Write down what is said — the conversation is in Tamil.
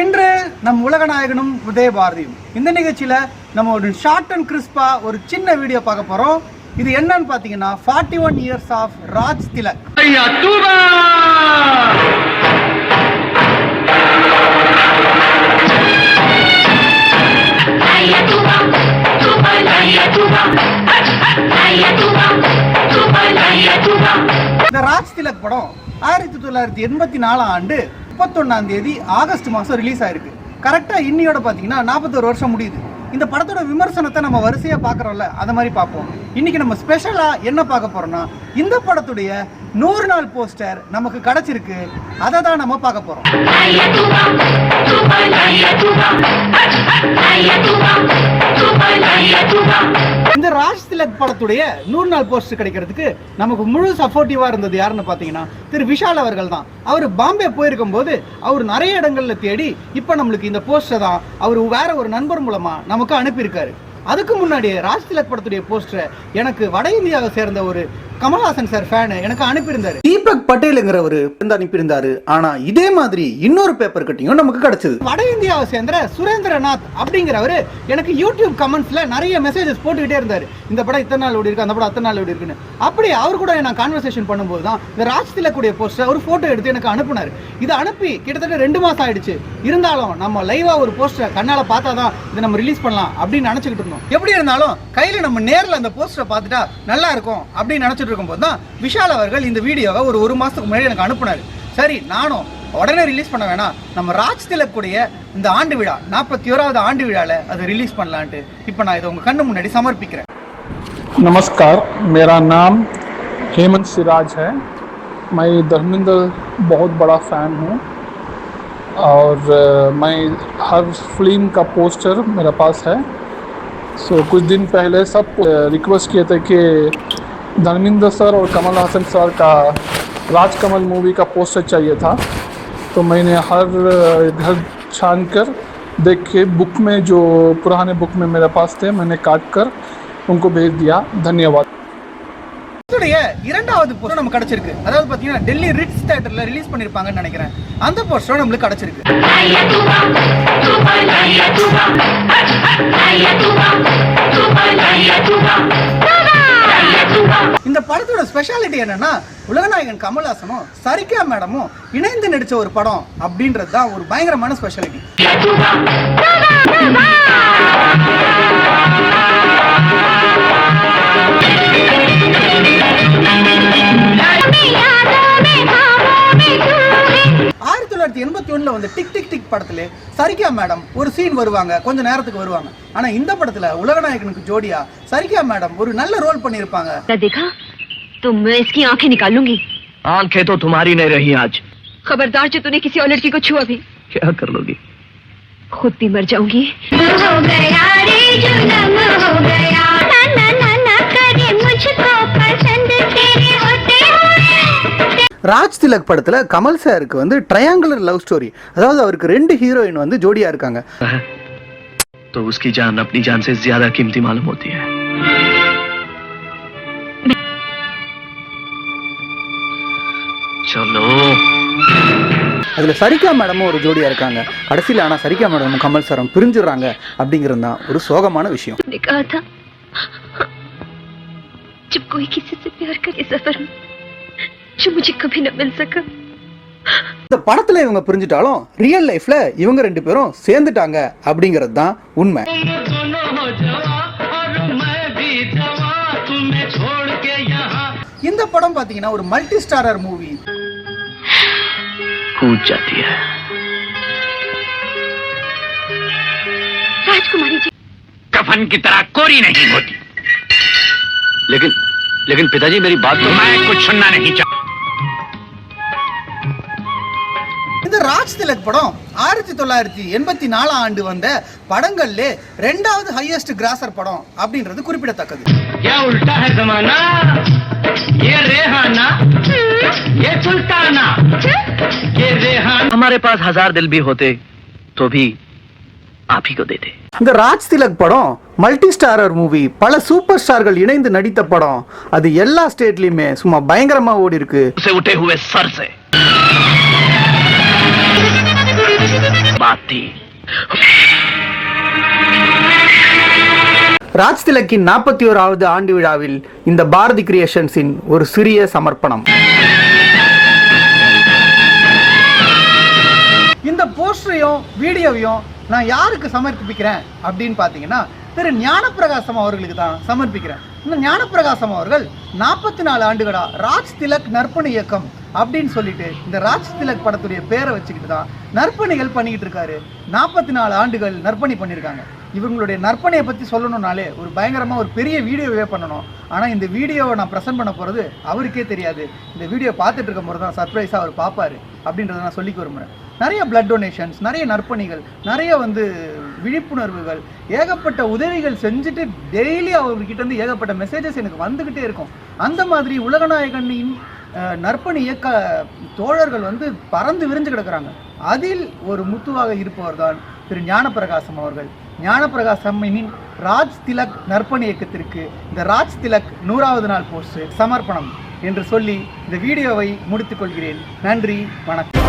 இன்று நம் உலக நாயகனும் உதயபாரதியும். இந்த நிகழ்ச்சியில நம்ம ஒரு ஷார்ட் அண்ட் கிறிஸ்பா ஒரு சின்ன வீடியோ பார்க்க போறோம். இது என்னன்னு பாத்தீங்கன்னா forty one years of Raj Thilak. இந்த ராஜ் திலக் படம் ஆயிரத்தி தொள்ளாயிரத்தி எண்பத்தி நாலாம் ஆண்டு முப்பத்தொன்னாம் தேதி ஆகஸ்ட் மாதம் ரிலீஸ் ஆயிருக்கு. கரெக்டாக இன்னியோட பார்த்தீங்கன்னா நாற்பத்தொரு வருஷம் முடியுது. இந்த படத்தோட விமர்சனத்தை நம்ம வரிசையாக பார்க்குறோம்ல அதை மாதிரி பார்ப்போம் இன்னைக்கு நம்ம ஸ்பெஷலாக என்ன பார்க்க போறோம்னா இந்த படத்துடைய நூறு நாள் போஸ்டர் நமக்கு கிடைச்சிருக்கு. அதை தான் நம்ம பார்க்க போகிறோம் ராஜ் திலக் படத்துடைய நூறு நாள் போஸ்டர் கிடைக்கிறதுக்கு நமக்கு முழு சப்போர்ட்டிவா இருந்தது யாருன்னு பார்த்தீங்கன்னா திரு விஷால் அவர்கள் தான். அவர் பாம்பே போயிருக்கும் போது அவர் நிறைய இடங்கள்ல தேடி இப்போ நம்மளுக்கு இந்த போஸ்டர் தான் அவர் வேற ஒரு நண்பர் மூலமா நமக்கு அனுப்பியிருக்காரு. அதுக்கு முன்னாடி ராஜ் திலக் படத்துடைய போஸ்டரை எனக்கு வட இந்தியாவை சேர்ந்த ஒரு கமல்ஹாசன் சார் ஃபேனு எனக்கு அனுப்பியிருந்தாரு. தீபக் பட்டேலுங்கிறவர் அனுப்பியிருந்தாரு. ஆனா இதே மாதிரி இன்னொரு பேப்பர் கட்டிங்கும் நமக்கு கிடைச்சது. வட இந்தியாவை சேர்ந்த சுரேந்திரநாத் அப்படிங்கிறவர் எனக்கு யூடியூப் கமெண்ட்ஸ்ல நிறைய மெசேஜஸ் போட்டுக்கிட்டே இருந்தாரு. இந்த படம் இத்தனை நாள் ஓடி இருக்கு அந்த படம் அத்தனை நாள் ஓடி இருக்குன்னு. அப்படி அவர் கூட நான் கான்வர்சேஷன் பண்ணும்போது தான் இந்த ராஜ் திலக்குடைய போஸ்டர் ஒரு போட்டோ எடுத்து எனக்கு அனுப்புனாரு. இதை அனுப்பி கிட்டத்தட்ட ரெண்டு மாசம் ஆயிடுச்சு. இருந்தாலும் நம்ம லைவா ஒரு போஸ்டரை கண்ணால பார்த்தா தான் இதை நம்ம ரிலீஸ் பண்ணலாம் அப்படின்னு நினைச்சுக்கிட்டு இருந்தோம். எப்படி இருந்தாலும் கையில நம்ம நேர்ல அந்த போஸ்டரை பார்த்துட்டா நல்லா இருக்கும் அப்படின்னு நினைச்சிட்டு இருக்கும்போது தான் விஷால் அவர்கள் இந்த வீடியோவை ஒரு ஒரு மாசத்துக்கு முன்னாடி எனக்கு அனுப்புனாரு சரி நானும் உடனே ரிலீஸ் பண்ண வேணாம் நம்ம ராஜ் திலக் கூடிய இந்த ஆண்டு விழா நாற்பத்தி ஓராவது ஆண்டு விழால அதை ரிலீஸ் பண்ணலான்ட்டு இப்போ நான் இதை உங்க கண்ணு முன்னாடி சமர்ப்பிக்கிறேன் नमस्कार मेरा नाम हेमंत सिराज है मैं धर्मेंद्र बहुत बड़ा फ़ैन हूँ और अ, मैं हर फिल्म का पोस्टर मेरे पास है सो कुछ दिन पहले सब रिक्वेस्ट किए थे कि धर्मेंद्र सर और कमल हासन सर का राजकमल मूवी का पोस्टर चाहिए था तो मैंने हर अ, घर छान कर देख के बुक में जो पुराने बुक में मेरे पास थे मैंने काट कर उनको भेज दिया धन्यवाद இதோடைய இரண்டாவது போஸ்டர் நமக்கு கிடைச்சிருக்கு அதாவது பாத்தீங்கன்னா டெல்லி ரிட்ஸ் தியேட்டர்ல ரிலீஸ் பண்ணிருப்பாங்கன்னு நினைக்கிறேன் அந்த போஸ்டர் நம்மளுக்கு கிடைச்சிருக்கு Laya tuba, tuba laya இந்த படத்தோட ஸ்பெஷாலிட்டி என்னன்னா உலகநாயகன் கமல்ஹாசனும் சரிகா மேடமும் இணைந்து நடிச்ச ஒரு படம் அப்படின்றது தான் ஒரு பயங்கரமான ஸ்பெஷாலிட்டி ஆயிரத்தி தொள்ளாயிரத்தி எண்பத்தி ஒண்ணுல வந்து டிக் டிக் டிக் படத்துல சரிகா மேடம் ஒரு சீன் வருவாங்க கொஞ்ச நேரத்துக்கு வருவாங்க ஆனா இந்த படத்துல உலகநாயகனுக்கு ஜோடியா சரிகா மேடம் ஒரு நல்ல ரோல் பண்ணியிருப்பாங்க ना देखा तो मैं इसकी आंखें निकाल लूंगी आंखें तो तुम्हारी नहीं रही आज खबरदार जो तूने किसी और लड़की को छुआ भी क्या कर लोगी खुद भी मर जाऊंगी हो गया रे जुलम हो गया ராஜ் திலக் படத்துல கமல் சாருக்கு வந்து ட்ரையாங்குலர் லவ் ஸ்டோரி அதாவது அவருக்கு ரெண்டு ஹீரோயின் வந்து ஜோடியா இருக்காங்க तो उसकी जान अपनी जान से ज्यादा कीमती मालूम होती है चलो அதுல சரிகா மேடமும் ஒரு ஜோடியா இருக்காங்க கடைசியில ஆனா சரிகா மேடமும் கமல் சாரும் பிரிஞ்சுடுறாங்க அப்படிங்கிறது தான் ஒரு சோகமான விஷயம் ने कहा था जब कोई किसी से प्यार करे सफर में जो मुझे कभी न मिल सका இந்த படத்துல இவங்க பிரிஞ்சுட்டாலும் ரியல் லைஃப்ல இவங்க ரெண்டு பேரும் சேர்ந்துட்டாங்க அப்படிங்கிறது தான் உண்மை இந்த படம் பாத்தீங்கன்னா ஒரு மல்டி ஸ்டாரர் மூவி कूद जाती है राजकुमारी जी कफन की तरह कोरी नहीं होती लेकिन लेकिन पिताजी मेरी बात तो मैं कुछ सुनना नहीं चाहता திலக் படம் ஆயிரத்தி தொள்ளாயிரத்தி எண்பத்தி நாலாம் ஆண்டு வந்த படங்கள்ல ரெண்டாவது ஹையஸ்ட் கிராசர் படம் அப்படின்றது குறிப்பிடத்தக்கது क्या उल्टा है जमाना ये रेहाना ये सुल्ताना ये रेहाना हमारे पास हजार दिल भी होते तो भी आप ही को देते இந்த ராஜ் திலக் படம் மல்டி ஸ்டாரர் மூவி பல சூப்பர் ஸ்டார்கள் இணைந்து நடித்த படம் அது எல்லா ஸ்டேட்லயுமே சும்மா பயங்கரமா ஓடி இருக்கு से उठे हुए सर से பாத்தி. ராஜ் திலக்கின் நாற்பத்தி ஓராவது ஆண்டு விழாவில் இந்த பாரதி கிரியேஷன்ஸின் ஒரு சிறிய சமர்ப்பணம். இந்த போஸ்டரையும் வீடியோவையும் நான் யாருக்கு சமர்ப்பிக்கிறேன் அப்படின்னு பார்த்தீங்கன்னா திரு ஞானப்பிரகாசம் அவர்களுக்கு தான் சமர்ப்பிக்கிறேன். இந்த ஞானப்பிரகாசம் அவர்கள் நாற்பத்தி நாலு ஆண்டுகளா ராஜ் திலக் நற்பணி இயக்கம் அப்படின்னு சொல்லிட்டு இந்த ராஜ் திலக் படத்துடைய பேரை வச்சுக்கிட்டு தான் நற்பணிகள் பண்ணிக்கிட்டு இருக்காரு. நாற்பத்தி நாலு ஆண்டுகள் நற்பணி பண்ணியிருக்காங்க இவங்களுடைய நற்பணியை பற்றி சொல்லணும்னாலே ஒரு பயங்கரமாக ஒரு பெரிய வீடியோவே பண்ணணும். ஆனால் இந்த வீடியோவை நான் ப்ரெசென்ட் பண்ண போகிறது அவருக்கே தெரியாது. இந்த வீடியோ பார்த்துட்டு இருக்கும் போது தான் சர்ப்ரைஸாக அவர் பார்ப்பார் அப்படின்றத நான் சொல்லிக்க விரும்புகிறேன் நிறைய பிளட் டொனேஷன்ஸ் நிறைய நற்பணிகள் நிறைய வந்து விழிப்புணர்வுகள் ஏகப்பட்ட உதவிகள் செஞ்சுட்டு டெய்லி அவர்கிட்ட இருந்து ஏகப்பட்ட மெசேஜஸ் எனக்கு வந்துக்கிட்டே இருக்கும். அந்த மாதிரி உலகநாயகனின் நற்பணி இயக்க தோழர்கள் வந்து பறந்து விரிஞ்சு கிடக்கிறாங்க. அதில் ஒரு முத்துவாக இருப்பவர் தான் திரு ஞானப்பிரகாசம் அவர்கள். ஞானப்பிரகாசம்மின் ராஜ் திலக் நற்பணி இயக்கத்திற்கு இந்த ராஜ் திலக் நூறாவது நாள் போஸ்ட் சமர்ப்பணம் என்று சொல்லி இந்த வீடியோவை முடித்துக் கொள்கிறேன். நன்றி வணக்கம்.